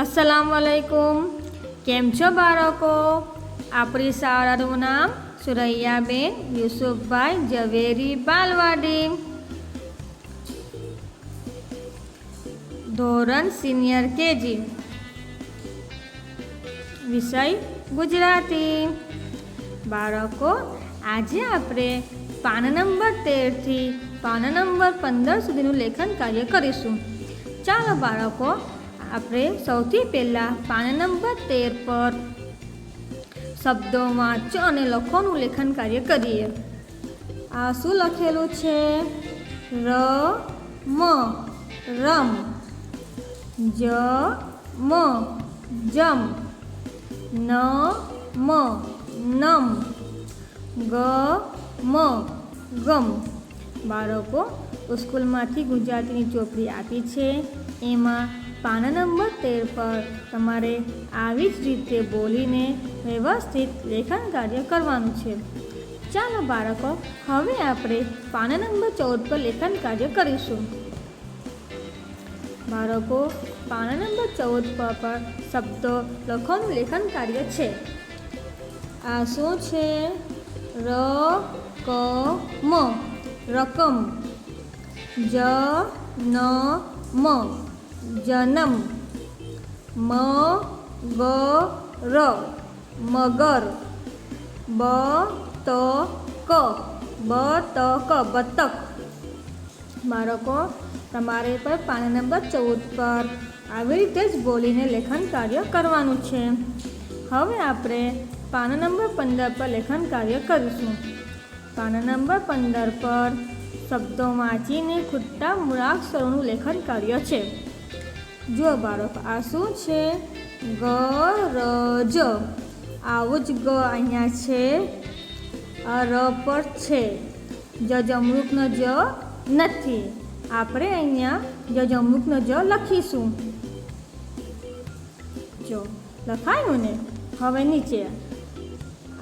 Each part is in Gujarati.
અસલામ વાલેકુમ કેમ છો બાળકો? આપણી શાળાનું નામ સુરૈયાબેન યુસુફભાઈ ઝવેરી બાલવાડી. ધોરણ સિનિયર કેજી. વિષય ગુજરાતી. બાળકો, આજે આપણે પાન નંબર તેરથી પાન નંબર પંદર સુધીનું લેખન કાર્ય કરીશું. ચાલો બાળકો આપણે સૌથી પહેલાં પાન નંબર તેર પર શબ્દો વાંચો અને લખોનું લેખન કાર્ય કરીએ. આ શું લખેલું છે? ર, મ, રમ, જ, મ, જમ, ન, મ, નમ, ગ, મ, ગમ. બાળકો સ્કૂલમાંથી ગુજરાતીની ચોપડી આપી છે. એમાં પાના નંબર તેર પર તમારે આવી જ રીતે બોલીને વ્યવસ્થિત લેખન કાર્ય કરવાનું છે. ચાલો બાળકો, હવે આપણે પાના નંબર ચૌદ પર લેખન કાર્ય કરીશું. બાળકો પાના નંબર ચૌદ પર પર શબ્દો લખવાનું લેખન કાર્ય છે. આ શું છે? ર, ક, મ. રકમ. જ, ન, મ. જનમ મ ગ ર મગર બ ત ક બ ત ક બતક. બાળકો, તમારે પર પાના નંબર ચૌદ પર આવી રીતે જ બોલીને લેખન કાર્ય કરવાનું છે. હવે આપણે પાના નંબર પંદર પર લેખન કાર્ય કરીશું. પાના નંબર પંદર પર શબ્દો વાંચીને ખૂટતા મૂળાક્ષરોનું લેખન કાર્ય છે. જો બાળકો, આ શું છે? ગ ર જ આવું જ ગ અહીંયા છે. આ ર પર છે. જ જમરૂકનો જ નથી. આપણે અહીંયા જ જમરૂકનો જ લખીશું. જો, લખાયું ને? હવે નીચે.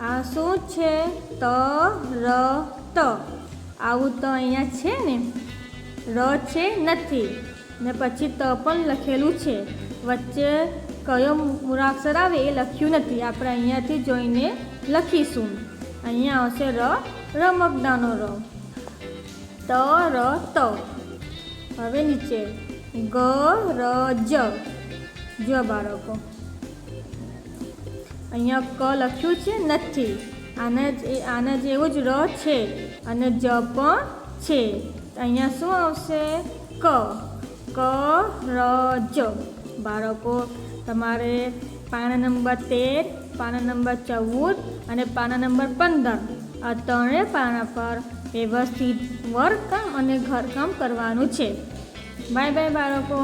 આ શું છે? ત, ર, ત. આવું તો અહીંયા છે ને? ર છે નથી. ને પછી ત પણ લખેલું છે. વચ્ચે કયો મૂળાક્ષર આવે એ લખ્યું નથી. આપણે અહીંયાથી જોઈને લખીશું. અહીંયા આવશે ર રમકડાનો ર. ત ર, ત. હવે નીચે. ગ, ર, જ. જો બાળકો. અહીંયા ક લખ્યું છે નથી. આના જ આના જેવું જ ર છે. અને જ પણ છે. અહીંયા શું આવશે? ક. ર જ બાળકો, તમારે પાના નંબર તેર, પાના નંબર ચૌદ અને પાના નંબર પંદર. આ ત્રણેય પાના પર વ્યવસ્થિત વર્કકામ અને ઘરકામ કરવાનું છે. બાય બાય બાળકો.